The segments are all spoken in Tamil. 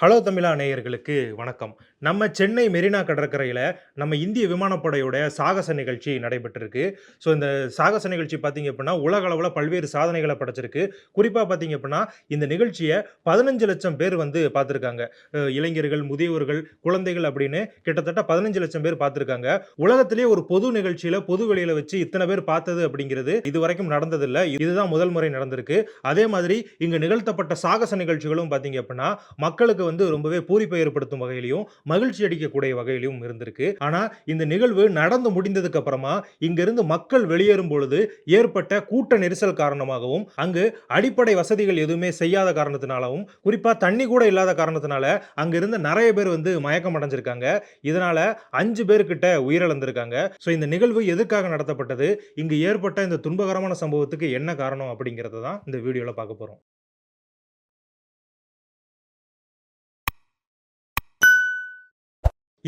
ஹலோ தமிழா நேயர்களுக்கு வணக்கம். நம்ம சென்னை மெரினா கடற்கரையில் நம்ம இந்திய விமானப்படையோட சாகச நிகழ்ச்சி நடைபெற்றிருக்கு. ஸோ இந்த சாகச நிகழ்ச்சி பார்த்தீங்க அப்படின்னா உலக அளவில் பல்வேறு சாதனைகளை படைச்சிருக்கு. குறிப்பாக பார்த்திங்க அப்படின்னா இந்த நிகழ்ச்சியை பதினஞ்சு லட்சம் பேர் வந்து பார்த்துருக்காங்க இளைஞர்கள், முதியவர்கள், குழந்தைகள் அப்படின்னு கிட்டத்தட்ட 15,00,000 பேர் பார்த்துருக்காங்க உலகத்திலே ஒரு பொது நிகழ்ச்சியில் பொது வெளியில் வச்சு இத்தனை பேர் பார்த்தது அப்படிங்கிறது இது வரைக்கும் நடந்ததில்லை இதுதான் முதல் முறை நடந்திருக்கு. அதே மாதிரி இங்கே நிகழ்த்தப்பட்ட சாகச நிகழ்ச்சிகளும் பார்த்தீங்க அப்படின்னா மக்களுக்கு வந்து ரொம்பவே பூரிப்பை ஏற்படுத்தும் வகையிலையும் மகிழ்ச்சி அடிக்கக்கூடிய வகையிலையும் இருந்திருக்கு. ஆனால் இந்த நிகழ்வு நடந்து முடிந்ததுக்கு அப்புறமா, இங்கிருந்து மக்கள் வெளியேறும் பொழுது ஏற்பட்ட கூட்ட நெரிசல் காரணமாகவும், அங்கு அடிப்படை வசதிகள் எதுவுமே செய்யாத காரணத்தினாலவும், குறிப்பாக தண்ணி கூட இல்லாத காரணத்தினால, அங்கிருந்து நிறைய பேர் வந்து மயக்கம் அடைஞ்சிருக்காங்க. இதனால அஞ்சு பேர்கிட்ட உயிரிழந்திருக்காங்க. ஸோ இந்த நிகழ்வு எதுக்காக நடத்தப்பட்டது? இங்கு ஏற்பட்ட இந்த துன்பகரமான சம்பவத்துக்கு என்ன காரணம்? அப்படிங்கிறத தான் இந்த வீடியோவில் பார்க்க போகிறோம்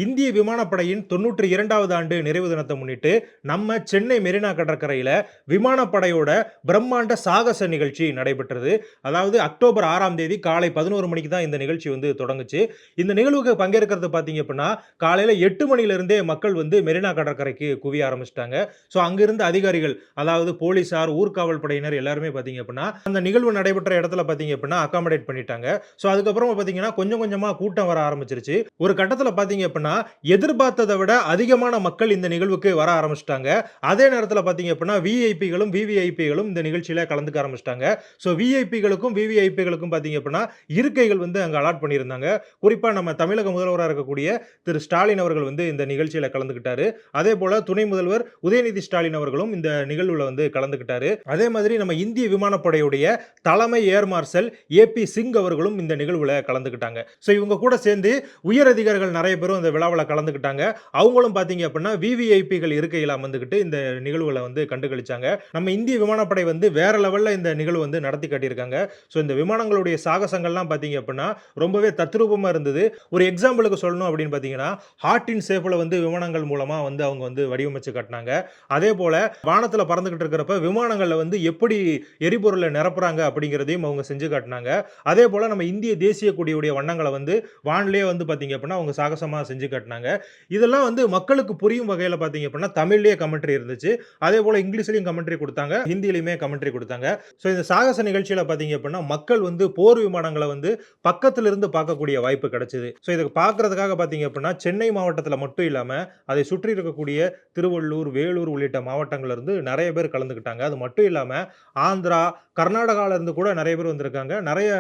இந்திய விமானப்படையின் 92வது ஆண்டு நிறைவு தினத்தை முன்னிட்டு, நம்ம சென்னை மெரினா கடற்கரையில் விமானப்படையோட பிரம்மாண்ட சாகச நிகழ்ச்சி நடைபெற்றது. அதாவது அக்டோபர் ஆறாம் தேதி காலை 11 மணிக்கு தான் இந்த நிகழ்ச்சி வந்து தொடங்குச்சு. இந்த நிகழ்வுக்கு பங்கேற்கிறது பார்த்தீங்க அப்படின்னா காலையில் எட்டு மணிலிருந்தே மக்கள் வந்து மெரினா கடற்கரைக்கு குவிய ஆரம்பிச்சிட்டாங்க ஸோ அங்கிருந்த அதிகாரிகள், அதாவது போலீசார், ஊர்காவல் படையினர் எல்லாருமே பார்த்தீங்க அப்படின்னா அந்த நிகழ்வு நடைபெற்ற இடத்துல பார்த்தீங்க அப்படின்னா அக்காமடேட் பண்ணிட்டாங்க. ஸோ அதுக்கப்புறமா பார்த்தீங்கன்னா, கொஞ்சம் கொஞ்சமாக கூட்டம் வர ஆரம்பிச்சிருச்சு ஒரு கட்டத்தில் பார்த்தீங்க அப்படின்னா எதிர்பார்த்தத விட அதிகமான மக்கள் இந்த நிகழ்வுக்கு வர ஆரம்பிச்சிட்டாங்க அதே நேரத்தில் பார்த்தீங்க அப்படின்னா விஐபிகளும், விவிஐபிகளும் இந்த நிகழ்ச்சியில் கலந்துக்க ஆரம்பிச்சிட்டாங்க ஸோ விஐபிகளுக்கும், விவிஐபிகளுக்கும் பார்த்தீங்க அப்படின்னா இருக்கைகள் வந்து அங்க அலாட் பண்ணியிருந்தாங்க. குறிப்பாக நம்ம தமிழக முதல்வராக இருக்கக்கூடிய திரு ஸ்டாலின் அவர்கள் வந்து இந்த நிகழ்ச்சியில் கலந்துக்கிட்டாரு. அதேபோல துணை முதல்வர் உதயநிதி ஸ்டாலின் அவர்களும் இந்த நிகழ்வுல வந்து கலந்துக்கிட்டாரு. அதே மாதிரி நம்ம இந்திய விமானப்படையுடைய தலைமை ஏர் மார்ஷல் பி சிங் அவர்களும் இந்த நிகழ்வுல கலந்துக்கிட்டாங்க. ஸோ இவங்க கூட சேர்ந்து உயர் அதிகாரிகள் நிறைய பேரும் இந்த விழாவில் கலந்துக்கிட்டாங்க. அவங்களும் பார்த்தீங்க அப்படின்னா விவிஐபிகள் இருக்கையில் அமர்ந்துக்கிட்டு இந்த நிகழ்வுகளை வந்து கண்டுகளிச்சாங்க. நம்ம இந்திய விமானப்படை வந்து வேற லெவலில் இந்த நிகழ்வு வந்து நடத்தி காட்டியிருக்காங்க. ஸோ இந்த விமானங்களுடைய சாகசங்கள்லாம் பார்த்தீங்க அப்படின்னா ரொம்பவே தத்ரூபமாக இருந்தது. ஒரு எக்ஸாம்பிளுக்கு சொல்லணும் அப்படின்னு பார்த்தீங்கன்னா, ஹார்டின் சேஃபில் வந்து விமானங்கள் மூலமாக வந்து அவங்க வந்து வடிவமைச்சு அதே போல் வானத்தில் பறந்துக்கிட்டு இருக்கிறப்ப விமானங்களில் வந்து எப்படி எரிபொருளை நிரப்புறாங்க அப்படிங்கிறதையும் அவங்க செஞ்சு காட்டினாங்க அதே போல் நம்ம இந்திய தேசிய கொடியுடைய வண்ணங்களை வந்து வானிலே வந்து பார்த்தீங்க அப்படின்னா அவங்க சாகசமாக செஞ்சு காட்டினாங்க இதெல்லாம் வந்து மக்களுக்கு புரியும் வகையில் பார்த்தீங்க அப்படின்னா தமிழ்லேயே கமெண்ட்ரி இருந்துச்சு. அதே போல் இங்கிலீஷ்லயும் கமெண்ட்ரி கொடுத்தாங்க ஹிந்திலையுமே கமெண்ட்ரி கொடுத்தாங்க ஸோ இந்த சாகச நிகழ்ச்சியில் பார்த்தீங்க அப்படின்னா மக்கள் வந்து போர் விமானங்களை வந்து பக்கத்துல இருந்து பார்க்கக்கூடிய வாய்ப்பு கிடைச்சிது ஸோ இத பார்க்கறதுக்காக பார்த்தீங்க அப்படின்னா சென்னை மாவட்டத்தில் மட்டும் இல்லாமல் அதை சுற்றி இருக்கக்கூடிய திருவள்ளூர், வேலூர் உள்ளிட்ட மாவட்டங்கள்லேருந்து நிறைய பேர் கலந்துக்கிட்டாங்க. அது மட்டும் இல்லாமல் ஆந்திரா, கர்நாடகால இருந்து கூட நிறைய பேர் வந்திருக்காங்க. நிறைய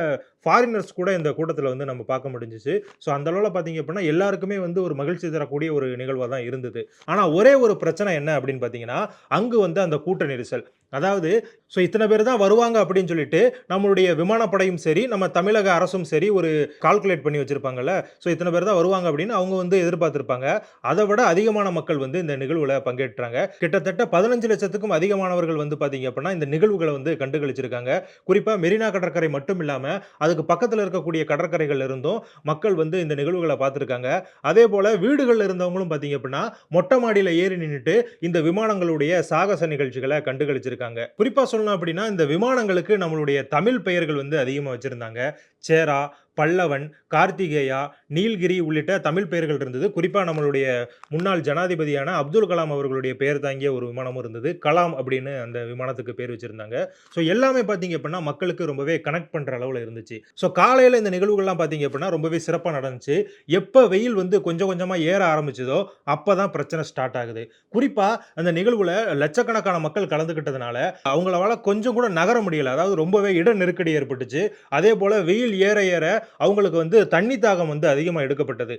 ஃபாரினர்ஸ் கூட இந்த கூட்டத்தில் வந்து நம்ம பார்க்க முடிஞ்சிச்சு ஸோ அந்த அளவில் பார்த்தீங்க அப்படின்னா எல்லாருக்குமே வந்து ஒரு மகிழ்ச்சி தரக்கூடிய ஒரு நிகழ்வாக தான் இருந்தது. ஆனா ஒரே ஒரு பிரச்சனை என்ன அப்படின்னு பார்த்தீங்கன்னா, அங்கு வந்து அந்த கூட்ட நெரிசல். அதாவது ஸோ இத்தனை பேர் தான் வருவாங்க அப்படின்னு சொல்லிட்டு, நம்மளுடைய விமானப்படையும் சரி, நம்ம தமிழக அரசும் சரி ஒரு கால்குலேட் பண்ணி வச்சுருப்பாங்கல்ல ஸோ இத்தனை பேர் தான் வருவாங்க அப்படின்னு அவங்க வந்து எதிர்பார்த்துருப்பாங்க அதை விட அதிகமான மக்கள் வந்து இந்த நிகழ்வில் பங்கேற்றாங்க. கிட்டத்தட்ட 15,00,000த்துக்கும் அதிகமானவர்கள் வந்து பார்த்தீங்க அப்படின்னா இந்த நிகழ்வுகளை வந்து கண்டுகளிச்சிருக்காங்க. குறிப்பாக மெரினா கடற்கரை மட்டும் இல்லாமல் அதுக்கு பக்கத்தில் இருக்கக்கூடிய கடற்கரைகள் இருந்தும் மக்கள் வந்து இந்த நிகழ்வுகளை பார்த்துருக்காங்க அதே போல் வீடுகளில் இருந்தவங்களும் பார்த்தீங்க அப்படின்னா மொட்டை மாடியில் ஏறி நின்றுட்டு இந்த விமானங்களுடைய சாகச நிகழ்ச்சிகளை கண்டுகளிச்சிருக்காங்க. குறிப்பா சொல்லணும் அப்படின்னா இந்த விமானங்களுக்கு நம்மளுடைய தமிழ் பெயர்கள் வந்து அதிகமா வச்சிருந்தாங்க. சேரா, பல்லவன், கார்த்திகேயா, நீல்கிரி உள்ளிட்ட தமிழ் பெயர்கள் இருந்தது. குறிப்பாக நம்மளுடைய முன்னாள் ஜனாதிபதியான அப்துல் கலாம் அவர்களுடைய பெயர் தாங்கிய ஒரு விமானமும் இருந்தது. கலாம் அப்படின்னு அந்த விமானத்துக்கு பேர் வச்சிருந்தாங்க. ஸோ எல்லாமே பார்த்தீங்க அப்படின்னா மக்களுக்கு ரொம்பவே கனெக்ட் பண்ணுற அளவில் இருந்துச்சு. ஸோ காலையில் இந்த நிகழ்வுகள்லாம் பார்த்தீங்க அப்படின்னா ரொம்பவே சிறப்பாக நடந்துச்சு. எப்போ வெயில் வந்து கொஞ்சம் கொஞ்சமாக ஏற ஆரம்பிச்சதோ, அப்போ தான் பிரச்சனை ஸ்டார்ட் ஆகுது. குறிப்பாக அந்த நிகழ்வுல லட்சக்கணக்கான மக்கள் கலந்துக்கிட்டதுனால, அவங்களால கொஞ்சம் கூட நகர முடியல. அதாவது ரொம்பவே இட நெருக்கடி ஏற்பட்டுச்சு. அதே போல் வெயில் ஏற ஏற அவங்களுக்கு வந்து தண்ணி தாகம் வந்து அதிகமா எடுக்கப்பட்டது.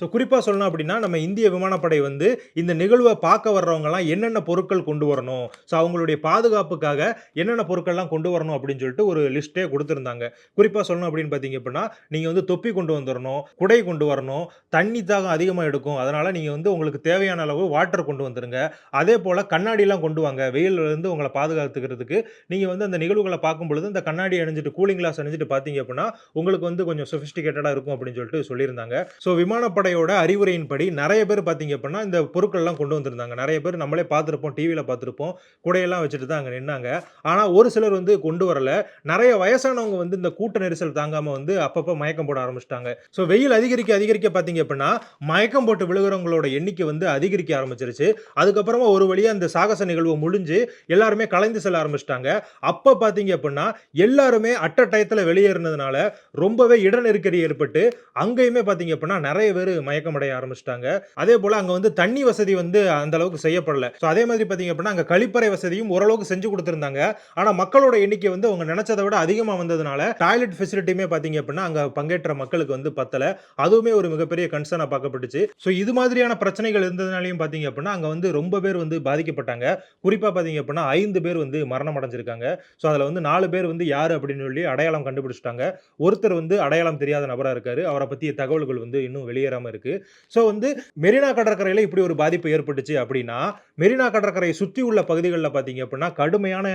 ஸோ குறிப்பாக சொல்லணும் அப்படின்னா நம்ம இந்திய விமானப்படை வந்து இந்த நிகழ்வை பார்க்க வர்றவங்கலாம் என்னென்ன பொருட்கள் கொண்டு வரணும், ஸோ அவங்களுடைய பாதுகாப்புக்காக என்னென்ன பொருட்கள்லாம் கொண்டு வரணும் அப்படின்னு சொல்லிட்டு ஒரு லிஸ்ட்டே கொடுத்துருந்தாங்க குறிப்பாக சொல்லணும் அப்படின்னு பார்த்தீங்க அப்படின்னா நீங்கள் வந்து தொப்பி கொண்டு வந்துடணும் குடை கொண்டு வரணும், தண்ணி தாகம் அதிகமாக எடுக்கும். அதனால் நீங்கள் வந்து உங்களுக்கு தேவையான அளவு வாட்டர் கொண்டு வந்துருங்க. அதேபோல கண்ணாடிலாம் கொண்டு வாங்க. வெயிலிருந்து இருந்து பாதுகாத்துக்கிறதுக்கு நீங்கள் வந்து அந்த நிகழ்வுகள பார்க்கும்பொழுது, இந்த கண்ணாடி அணிஞ்சிட்டு கூலிங் கிளாஸ் அணிஞ்சிட்டு பார்த்தீங்க அப்படின்னா உங்களுக்கு வந்து கொஞ்சம் சொஃபிஸ்டிகேட்டடாக இருக்கும் அப்படின்னு சொல்லிட்டு சொல்லியிருந்தாங்க. ஸோ விமானப்படை படையோட அறிவுரையின்படி நிறைய பேர் பார்த்தீங்க அப்படின்னா இந்த பொருட்கள்லாம் கொண்டு வந்திருந்தாங்க. நிறைய பேர் நம்மளே பார்த்துருப்போம் டிவியில் பார்த்துருப்போம் குடையெல்லாம் வச்சுட்டு தான் அங்கே நின்னாங்க. ஆனால் ஒரு சிலர் வந்து கொண்டு வரல. நிறைய வயசானவங்க வந்து இந்த கூட்ட நெரிசல் தாங்காமல் வந்து அப்பப்போ மயக்கம் போட ஆரம்பிச்சிட்டாங்க. ஸோ வெயில் அதிகரிக்க அதிகரிக்க பார்த்தீங்க அப்படின்னா மயக்கம் போட்டு விழுகிறவங்களோட எண்ணிக்கை வந்து அதிகரிக்க ஆரம்பிச்சிருச்சு. அதுக்கப்புறமா ஒரு வழியாக இந்த சாகச நிகழ்வு முடிஞ்சு எல்லாருமே கலைந்து செல்ல ஆரம்பிச்சிட்டாங்க. அப்போ பார்த்தீங்க அப்படின்னா எல்லாருமே அட்ட டயத்தில் வெளியேறினதுனால ரொம்பவே இட நெருக்கடி ஏற்பட்டு அங்கேயுமே பார்த்தீங்க அப்படின்னா நிறைய பேர் மயக்கமடைய ஆரம்பிச்சிட்டாங்க. அதே போல் அங்கே வந்து தண்ணி வசதி வந்து அந்த அளவுக்கு செய்யப்படல. ஸோ அதே மாதிரி பார்த்தீங்க அப்படின்னா அங்கே கழிப்பறை வசதியும் ஓரளவுக்கு செஞ்சு கொடுத்துருந்தாங்க. ஆனால் மக்களோட எண்ணிக்கை வந்து அவங்க நினைச்சதை விட அதிகமாக வந்ததுனால டாய்லெட் ஃபெசிலிட்டியுமே பார்த்தீங்க அப்படின்னா அங்கே பங்கேற்ற மக்களுக்கு வந்து பத்தலை. அதுவுமே ஒரு மிகப்பெரிய கன்சர்னாக பார்க்கப்பட்டுச்சு. ஸோ இது மாதிரியான பிரச்சனைகள் இருந்ததுனாலையும் பார்த்தீங்க அப்படின்னா அங்கே வந்து ரொம்ப பேர் வந்து பாதிக்கப்பட்டாங்க. குறிப்பாக பார்த்தீங்க அப்படின்னா ஐந்து பேர் வந்து மரணம் அடைஞ்சிருக்காங்க. ஸோ அதில் வந்து நாலு பேர் வந்து யார் அப்படின்னு சொல்லி அடையாளம் கண்டுபிடிச்சிட்டாங்க. ஒருத்தர் வந்து அடையாளம் தெரியாத நபராக இருக்காரு. அவரை பற்றிய தகவல்கள் வந்து இன்னும் வெளியேறாமல் இருக்கு. ஸோ வந்து மெரினா கடற்கரையில் இப்படி ஒரு பாதிப்பு ஏற்பட்டுச்சு அப்படின்னா மெரினா கடற்கரையை சுற்றி உள்ள பகுதிகளில் பார்த்தீங்க அப்படின்னா கடுமையான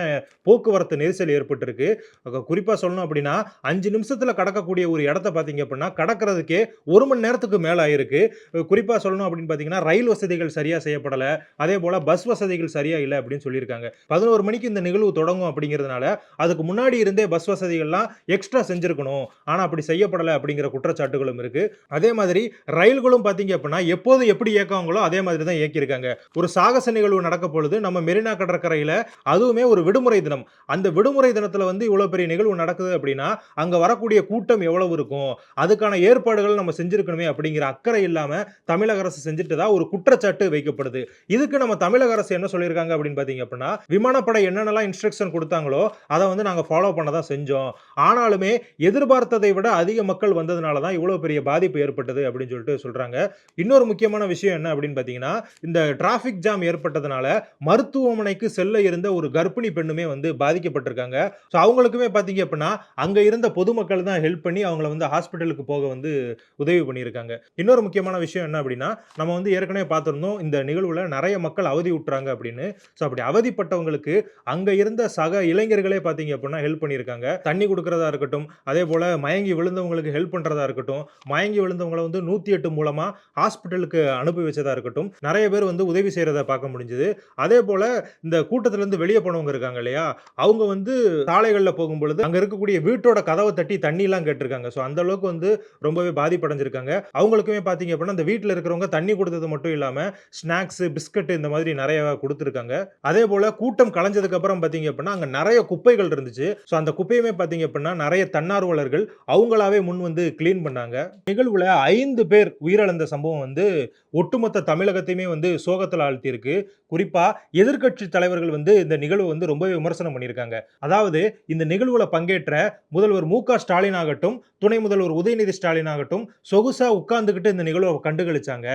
போக்குவரத்து நெரிசல் ஏற்பட்டிருக்கு. குறிப்பாக சொல்லணும் அப்படின்னா அஞ்சு நிமிஷத்தில் கடக்கக்கூடிய ஒரு இடத்த பார்த்தீங்க அப்படின்னா கடக்கிறதுக்கே ஒரு மணி நேரத்துக்கு மேலே ஆயிருக்கு. குறிப்பாக சொல்லணும் அப்படின்னு பார்த்தீங்கன்னா ரயில் வசதிகள் சரியாக செய்யப்படலை. அதே போல் பஸ் வசதிகள் சரியாக இல்லை அப்படின்னு சொல்லியிருக்காங்க. பதினோரு மணிக்கு இந்த நிகழ்வு தொடங்கும் அப்படிங்கிறதுனால அதுக்கு முன்னாடி இருந்தே பஸ் வசதிகள்லாம் எக்ஸ்ட்ரா செஞ்சுருக்கணும். ஆனால் அப்படி செய்யப்படலை அப்படிங்கிற குற்றச்சாட்டுகளும் இருக்குது அதே மாதிரி ரயில்களும் பார்த்தீங்க அப்படின்னா எப்போது எப்படி இயக்குவாங்களோ அதே மாதிரி தான் இயக்கியிருக்காங்க. ஒரு சாகச நிகழ்வு நடக்க பொழுது நம்ம மெரினா கடற்கரையில் அதுவுமே ஒரு விடுமுறை தினம். அந்த விடுமுறை தினத்தில் வந்து இவ்வளோ பெரிய நிகழ்வு நடக்குது அப்படின்னா அங்கே வரக்கூடிய கூட்டம் எவ்வளவு இருக்கும்? அதுக்கான ஏற்பாடுகள் நம்ம செஞ்சுருக்கணுமே அப்படிங்கிற அக்கறை இல்லாமல் தமிழக அரசு செஞ்சுட்டு தான் ஒரு குற்றச்சாட்டு வைக்கப்படுது. இதுக்கு நம்ம தமிழக அரசு என்ன சொல்லியிருக்காங்க அப்படின்னு பார்த்தீங்க அப்படின்னா விமானப்படை என்னென்னலாம் இன்ஸ்ட்ரக்ஷன் கொடுத்தாங்களோ அதை வந்து நாங்கள் ஃபாலோ பண்ண தான் செஞ்சோம். ஆனாலுமே எதிர்பார்த்ததை விட அதிக மக்கள் வந்ததுனால தான் இவ்வளோ பெரிய பாதிப்பு ஏற்பட்டது அப்படின்னு சொல்லிட்டு சொல்கிறாங்க இன்னொரு முக்கியமான விஷயம் என்ன அப்படின்னு பார்த்தீங்கன்னா இந்த டிராஃபிக் ஜாம் ஏற்பட்டதுனால மருத்துவமனைக்கு செல்ல இருந்த ஒரு கர்ப்பிணி பெண்ணுமே வந்து பாதிக்கப்பட்டிருக்காங்க. ஸோ அவங்களுக்குமே பார்த்தீங்க அப்படின்னா அங்கே இருந்த பொதுமக்கள் தான் ஹெல்ப் பண்ணி அவங்கள வந்து ஹாஸ்பிட்டலுக்கு போக வந்து உதவி பண்ணியிருக்காங்க. இன்னொரு முக்கியமான விஷயம் என்ன அப்படின்னா நம்ம வந்து ஏற்கனவே பார்த்துருந்தோம் இந்த நிகழ்வில் நிறைய மக்கள் அவதி விட்டுறாங்க அப்படின்னு. ஸோ அப்படி அவதிப்பட்டவங்களுக்கு அங்கே இருந்த சக இளைஞர்களே பார்த்தீங்க அப்படின்னா ஹெல்ப் பண்ணியிருக்காங்க. தண்ணி கொடுக்கறதா இருக்கட்டும் அதே போல் மயங்கி விழுந்தவங்களுக்கு ஹெல்ப் பண்ணுறதா இருக்கட்டும் மயங்கி விழுந்தவங்களை வந்து நூற்றி எட்டு மூலமாக ஹாஸ்பிட்டலுக்கு அனுப்பி வச்சதா இருக்கட்டும் நிறைய பேர் வந்து உதவி செய்கிறத பார்க்க முடிஞ்சுது. அதே போல் இந்த கூட்டத்திலேருந்து வெளியே போனவங்க இருக்காங்க இல்லையா அவங்க வந்து சாலைகளில் போகும் பொழுது அங்கே இருக்கக்கூடிய வீட்டோட கதவை தட்டி தண்ணிலாம் கேட்டிருக்காங்க. ஸோ அந்த அளவுக்கு வந்து ரொம்பவே பாதிப்படைஞ்சிருக்காங்க. அவங்களுக்குமே பார்த்தீங்க அப்படின்னா அந்த வீட்டில் இருக்கிறவங்க தண்ணி கொடுத்தது மட்டும் இல்லாமல் ஸ்நாக்ஸ் பிஸ்கட் இந்த மாதிரி நிறைய கொடுத்துருக்காங்க. அதே போல் கூட்டம் கலைஞ்சதுக்கு அப்புறம் பார்த்தீங்க அப்படின்னா அங்கே நிறைய குப்பைகள் இருந்துச்சு. ஸோ அந்த குப்பையுமே பார்த்தீங்க அப்படின்னா நிறைய தன்னார்வலர்கள் அவங்களாவே முன் வந்து கிளீன் பண்ணாங்க. நிகழ்வுல ஐந்து பேர் உயிரிழந்த சம்பவம் வந்து ஒட்டுமொத்த தமிழகத்தையுமே வந்து சோகத்தில் ஆழ்த்தியிருக்கு. குறிப்பா எதிர்கட்சி தலைவர்கள் வந்து இந்த நிகழ்வு வந்து ரொம்பவே விமர்சனம் பண்ணியிருக்காங்க. அதாவது இந்த நிகழ்வில் பங்கேற்ற முதல்வர் மு க ஸ்டாலின் ஆகட்டும் துணை முதல்வர் உதயநிதி ஸ்டாலின் ஆகட்டும் சொகுசா உட்கார்ந்துக்கிட்டு இந்த நிகழ்வை கண்டுகளிச்சாங்க.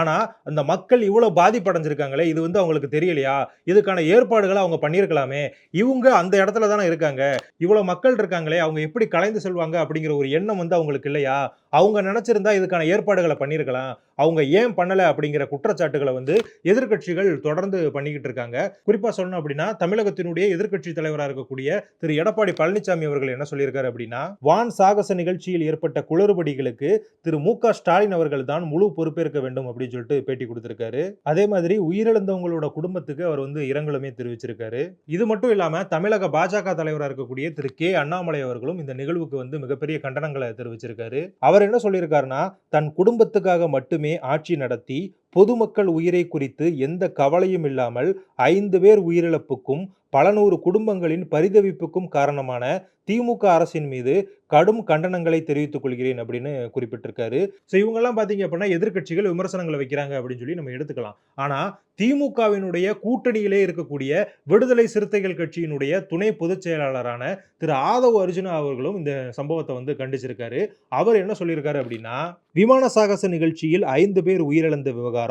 ஆனா அந்த மக்கள் இவ்வளவு பாதிப்படைஞ்சிருக்காங்களே இது வந்து அவங்களுக்கு தெரியலையா? இதுக்கான ஏற்பாடுகளை அவங்க பண்ணியிருக்கலாமே? இவங்க அந்த இடத்துல தானே இருக்காங்க. இவ்வளோ மக்கள் இருக்காங்களே அவங்க எப்படி கலைந்து செல்வாங்க அப்படிங்கிற ஒரு எண்ணம் வந்து அவங்களுக்கு இல்லையா? அவங்க நினைச்சிருந்தா இதுக்கான ஏற்பாடு ஏற்பாடுகளை பண்ணியிருக்கலாம். அவங்க ஏன் பண்ணலை அப்படிங்கிற குற்றச்சாட்டுகளை வந்து எதிர்க்கட்சிகள் தொடர்ந்து பண்ணிக்கிட்டு இருக்காங்க. குறிப்பாக சொல்லணும் அப்படின்னா தமிழகத்தினுடைய எதிர்க்கட்சி தலைவராக இருக்கக்கூடிய திரு. எடப்பாடி பழனிசாமி அவர்கள் என்ன சொல்லியிருக்காரு அப்படின்னா வான் சாகச நிகழ்ச்சியில் ஏற்பட்ட குளறுபடிகளுக்கு திரு. மு. க. ஸ்டாலின் அவர்கள் தான் முழு பொறுப்பேற்க வேண்டும் அப்படின்னு சொல்லிட்டு பேட்டி கொடுத்திருக்காரு. அதே மாதிரி உயிரிழந்தவங்களோட குடும்பத்துக்கு அவர் வந்து இரங்கலுமே தெரிவிச்சிருக்காரு. இது மட்டும் இல்லாமல் தமிழக பாஜக தலைவராக இருக்கக்கூடிய திரு. கே. அண்ணாமலை அவர்களும் இந்த நிகழ்வுக்கு வந்து மிகப்பெரிய கண்டனங்களை தெரிவிச்சிருக்காரு. அவர் என்ன சொல்லியிருக்காருன்னா தன் குடும்பத்துக்காக மட்டுமே ஆட்சி நடத்தி பொதுமக்கள் உயிரை குறித்து எந்த கவலையும் இல்லாமல் ஐந்து பேர் உயிரிழப்புக்கும் பல நூறு குடும்பங்களின் பரிதவிப்புக்கும் காரணமான திமுக அரசின் மீது கடும் கண்டனங்களை தெரிவித்துக் கொள்கிறேன் அப்படின்னு குறிப்பிட்டிருக்காரு. ஸோ இவங்கெல்லாம் பார்த்தீங்க அப்படின்னா எதிர்க்கட்சிகள் விமர்சனங்களை வைக்கிறாங்க அப்படின்னு சொல்லி நம்ம எடுத்துக்கலாம். ஆனால் திமுகவினுடைய கூட்டணியிலே இருக்கக்கூடிய விடுதலை சிறுத்தைகள் கட்சியினுடைய துணை பொதுச் செயலாளரான திரு ஆதவ் அர்ஜுனா அவர்களும் இந்த சம்பவத்தை வந்து கண்டிச்சிருக்காரு. அவர் என்ன சொல்லியிருக்காரு அப்படின்னா விமான சாகச நிகழ்ச்சியில் ஐந்து பேர் உயிரிழந்த விவகாரம்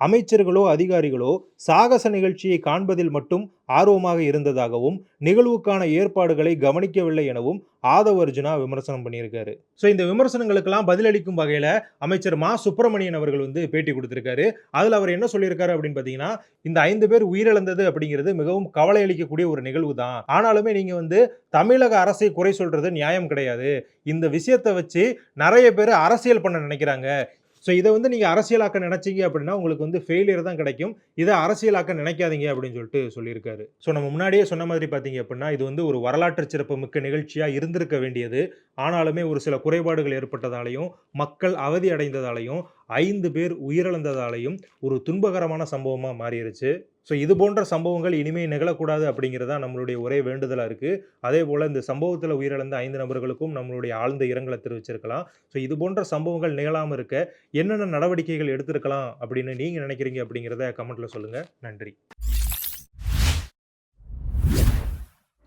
அமைச்சர்களோ அதிகாரிகளோ சாகச நிகழ்ச்சியை காண்பதில் மட்டும் ஆர்வமாக இருந்ததாகவும் நிகழ்வுக்கான ஏற்பாடுகளை கவனிக்கவில்லை எனவும் ஆதவ் அர்ஜுனா விமர்சனம் பண்ணியிருக்காரு. ஸோ இந்த விமர்சனங்களுக்கெல்லாம் பதிலளிக்கும் வகையில் அமைச்சர் மா. சுப்பிரமணியன் அவர்கள் வந்து பேட்டி கொடுத்துருக்காரு. அதில் அவர் என்ன சொல்லியிருக்காரு அப்படின்னு பார்த்தீங்கன்னா இந்த ஐந்து பேர் உயிரிழந்தது அப்படிங்கிறது மிகவும் கவலை அளிக்கக்கூடிய ஒரு நிகழ்வு தான். ஆனாலுமே நீங்கள் வந்து தமிழக அரசை குறை சொல்கிறது நியாயம் கிடையாது. இந்த விஷயத்தை வச்சு நிறைய பேர் அரசியல் பண்ண நினைக்கிறாங்க. ஸோ இதை வந்து நீங்கள் அரசியலாக்க நினச்சிங்க அப்படின்னா உங்களுக்கு வந்து ஃபெயிலியர் தான் கிடைக்கும். இதை அரசியலாக்க நினைக்காதீங்க அப்படின்னு சொல்லிட்டு சொல்லியிருக்காரு. ஸோ நம்ம முன்னாடியே சொன்ன மாதிரி பார்த்தீங்க அப்படின்னா இது வந்து ஒரு வரலாற்று சிறப்பு மிக்க நிகழ்ச்சியாக இருந்திருக்க வேண்டியது. ஆனாலுமே ஒரு சில குறைபாடுகள் ஏற்பட்டதாலையும் மக்கள் அவதி அடைந்ததாலையும் ஐந்து பேர் உயிரிழந்ததாலையும் ஒரு துன்பகரமான சம்பவமாக மாறிடுச்சு ஸோ இது போன்ற சம்பவங்கள் இனிமேல் நிகழக்கூடாது அப்படிங்கிறதா நம்மளுடைய ஒரே வேண்டுதலாக இருக்குது அதே போல் இந்த சம்பவத்தில் உயிரிழந்த ஐந்து நபர்களுக்கும் நம்மளுடைய ஆழ்ந்த இரங்கலை தெரிவிச்சிருக்கலாம். ஸோ இது போன்ற சம்பவங்கள் நிகழாமல் இருக்க என்னென்ன நடவடிக்கைகள் எடுத்திருக்கலாம் அப்படின்னு நீங்கள் நினைக்கிறீங்க அப்படிங்கிறத கமெண்ட்டில் சொல்லுங்கள் நன்றி.